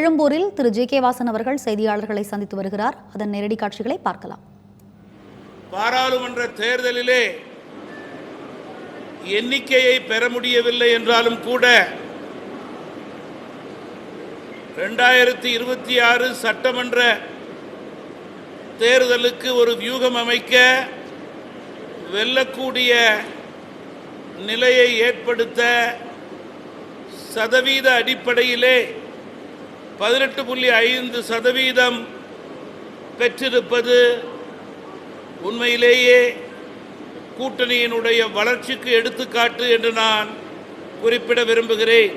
எழும்பூரில் திரு. J. K. Vasan அவர்கள் செய்தியாளர்களை சந்தித்து வருகிறார். அதன் நேரடி காட்சிகளை பார்க்கலாம். பாராளுமன்ற தேர்தலிலே எண்ணிக்கையை பெற முடியவில்லை என்றாலும் கூட ரெண்டாயிரத்தி இருபத்தி ஆறு சட்டமன்ற தேர்தலுக்கு ஒரு வியூகம் அமைக்க வெல்லக்கூடிய நிலையை ஏற்படுத்த சதவீத அடிப்படையிலே பதினெட்டு புள்ளி ஐந்து சதவீதம் பெற்றிருப்பது உண்மையிலேயே கூட்டணியினுடைய வளர்ச்சிக்கு எடுத்துக்காட்டு என்று நான் குறிப்பிட விரும்புகிறேன்.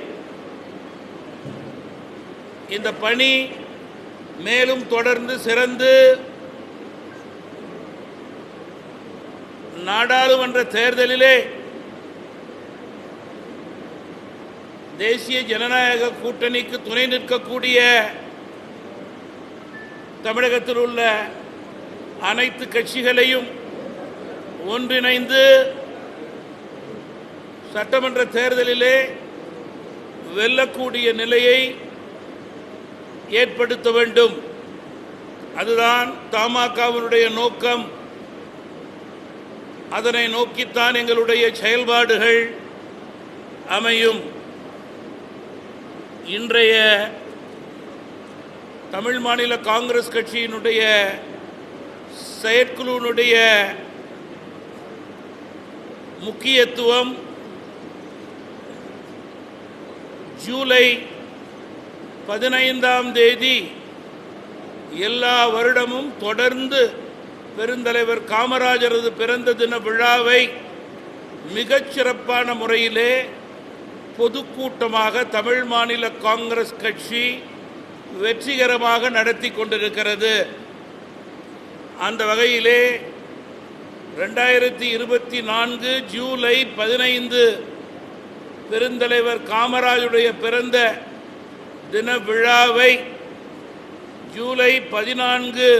இந்த பணி மேலும் தொடர்ந்து சிறந்து நாடாளுமன்ற தேர்தலிலே தேசிய ஜனநாயக கூட்டணிக்கு துணை நிற்கக்கூடிய தமிழகத்தில் உள்ள அனைத்து கட்சிகளையும் ஒன்றிணைந்து சட்டமன்ற தேர்தலிலே வெல்லக்கூடிய நிலையை ஏற்படுத்த வேண்டும். அதுதான் தமாகவினுடைய நோக்கம். அதனை நோக்கித்தான் எங்களுடைய செயல்பாடுகள் அமையும். இன்றைய தமிழ் மாநில காங்கிரஸ் கட்சியினுடைய செயற்குழுவினுடைய முக்கியத்துவம் ஜூலை பதினைந்தாம் தேதி எல்லா வருடமும் தொடர்ந்து பெருந்தலைவர் காமராஜரது பிறந்த தின விழாவை மிகச் சிறப்பான முறையிலே பொதுக்கூட்டமாக தமிழ் மாநில காங்கிரஸ் கட்சி வெற்றிகரமாக நடத்தி கொண்டிருக்கிறது. அந்த வகையிலே ரெண்டாயிரத்தி இருபத்தி நான்கு ஜூலை பதினைந்து பெருந்தலைவர் காமராஜுடைய பிறந்த தின விழாவை ஜூலை பதினான்கு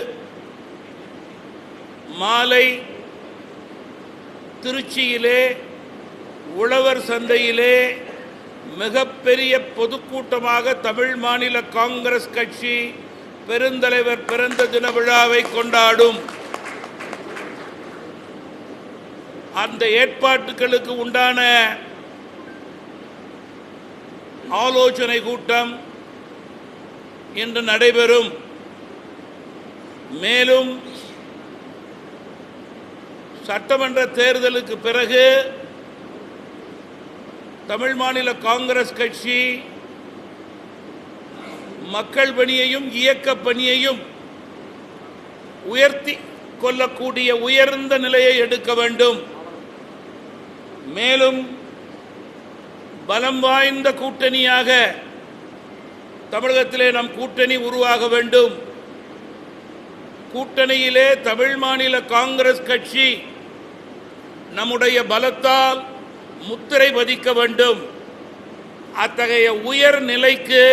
மாலை திருச்சியிலே உழவர் சந்தையிலே மிகப்பெரிய பொதுக்கூட்டமாக தமிழ் மாநில காங்கிரஸ் கட்சி பெருந்தலைவர் பிறந்த தின விழாவை கொண்டாடும். அந்த ஏற்பாட்டுகளுக்கு உண்டான ஆலோசனை கூட்டம் இன்று நடைபெறும். மேலும் சட்டமன்ற தேர்தலுக்கு பிறகு தமிழ் மாநில காங்கிரஸ் கட்சி மக்கள் பணியையும் இயக்க பணியையும் உயர்த்தி கொள்ளக்கூடிய உயர்ந்த நிலையை எடுக்க வேண்டும். மேலும் பலம் வாய்ந்த கூட்டணியாக தமிழகத்திலே நம் கூட்டணி உருவாக வேண்டும். கூட்டணியிலே தமிழ் மாநில காங்கிரஸ் கட்சி நம்முடைய பலத்தால் முத்திரை பதிக்க வேண்டும். அத்தகைய உயர் நிலைக்கு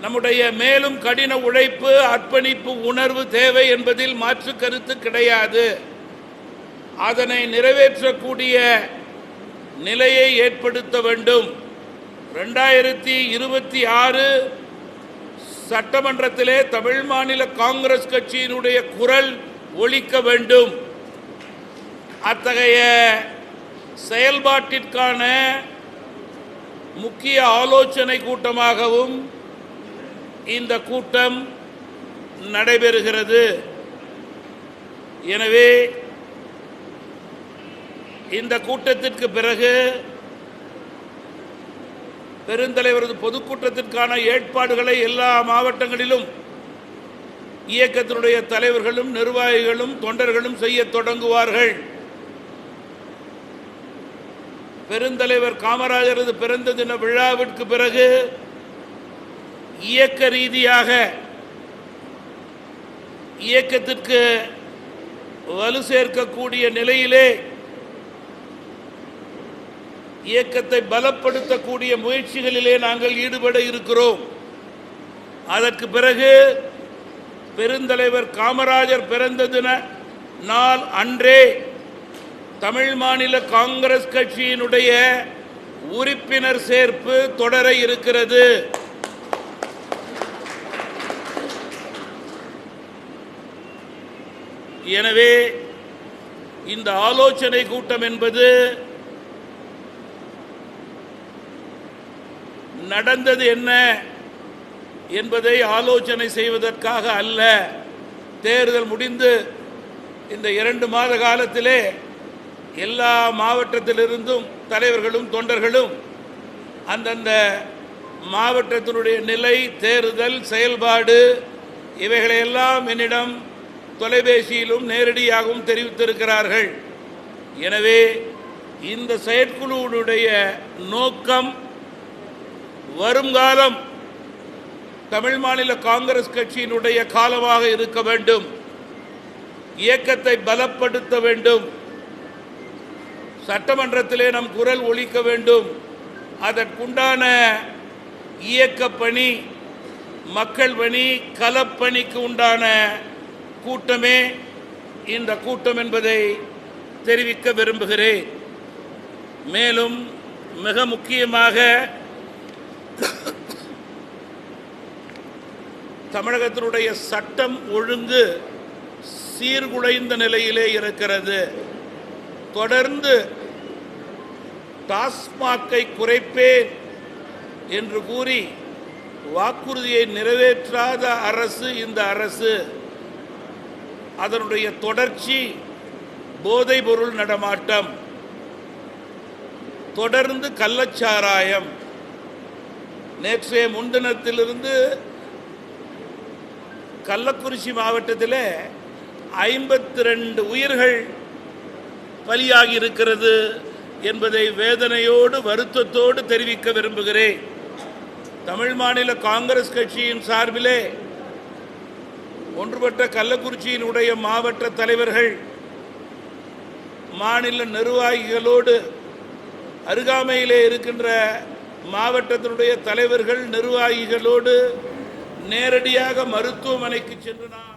நம்முடைய மேலும் கடின உழைப்பு அர்ப்பணிப்பு உணர்வு தேவை என்பதில் மாற்று கருத்து கிடையாது. அதனை நிறைவேற்றக்கூடிய நிலையை ஏற்படுத்த வேண்டும். ரெண்டாயிரத்தி இருபத்தி ஆறு சட்டமன்றத்திலே தமிழ் மாநில காங்கிரஸ் கட்சியினுடைய குரல் ஒழிக்க வேண்டும். அத்தகைய செயல்பாட்டிற்கான முக்கிய ஆலோசனை கூட்டமாகவும் இந்த கூட்டம் நடைபெறுகிறது. எனவே இந்த கூட்டத்திற்கு பிறகு பெருந்தலைவரது பொதுக்கூட்டத்திற்கான ஏற்பாடுகளை எல்லா மாவட்டங்களிலும் இயக்கத்தினுடைய தலைவர்களும் நிர்வாகிகளும் தொண்டர்களும் செய்ய தொடங்குவார்கள். பெருந்தலைவர் காமராஜரது பிறந்த தின விழாவிற்கு பிறகு இயக்க ரீதியாக இயக்கத்திற்கு வலு சேர்க்கக்கூடிய நிலையிலே இயக்கத்தை பலப்படுத்தக்கூடிய முயற்சிகளிலே நாங்கள் ஈடுபட இருக்கிறோம். அதற்கு பிறகு பெருந்தலைவர் காமராஜர் பிறந்த தின நாள் அன்றே தமிழ் மாநில காங்கிரஸ் கட்சியினுடைய உறுப்பினர் சேர்ப்பு தொடர இருக்கிறது. எனவே இந்த ஆலோசனை கூட்டம் என்பது நடந்தது என்ன என்பதை ஆலோசனை செய்வதற்காக அல்ல. தேர்தல் முடிந்து இந்த இரண்டு மாத காலத்திலே எல்லா மாவட்டத்திலிருந்தும் தலைவர்களும் தொண்டர்களும் அந்தந்த மாவட்டத்தினுடைய நிலை தேர்தல் செயல்பாடு இவைகளையெல்லாம் என்னிடம் தொலைபேசியிலும் நேரடியாகவும் தெரிவித்திருக்கிறார்கள். எனவே இந்த செயற்குழுவுடைய நோக்கம் வருங்காலம் தமிழ் மாநில காங்கிரஸ் கட்சியினுடைய காலமாக இருக்க வேண்டும். இயக்கத்தை பலப்படுத்த வேண்டும். சட்டமன்றத்திலே நம் குரல் ஒழிக்க வேண்டும். அதற்குண்டான இயக்கப்பணி மக்கள் பணி களப்பணிக்கு உண்டான கூட்டமே இந்த கூட்டம் என்பதை தெரிவிக்க விரும்புகிறேன். மேலும் மிக முக்கியமாக தமிழகத்தினுடைய சட்டம் ஒழுங்கு சீர்குலைந்த நிலையிலே இருக்கிறது. தொடர்ந்து டாஸ்மாக்கை குறைப்பேன் என்று கூறி வாக்குறுதியை நிறைவேற்றாத அரசு இந்த அரசு. அதனுடைய தொடர்ச்சி போதை பொருள் நடமாட்டம் தொடர்ந்து கள்ளச்சாராயம். நேற்றைய முன்தினத்திலிருந்து கள்ளக்குறிச்சி மாவட்டத்தில் ஐம்பத்தி ரெண்டு உயிர்கள் பலியாகி இருக்கிறது என்பதை வேதனையோடு வருத்தத்தோடு தெரிவிக்க விரும்புகிறேன். தமிழ் மாநில காங்கிரஸ் கட்சியின் சார்பிலே ஒன்றுபட்ட கள்ளக்குறிச்சியினுடைய மாவட்ட தலைவர்கள் மாநில நிர்வாகிகளோடு அருகாமையிலே இருக்கின்ற மாவட்டத்தினுடைய தலைவர்கள் நிர்வாகிகளோடு நேரடியாக மருத்துவமனைக்கு சென்று நான்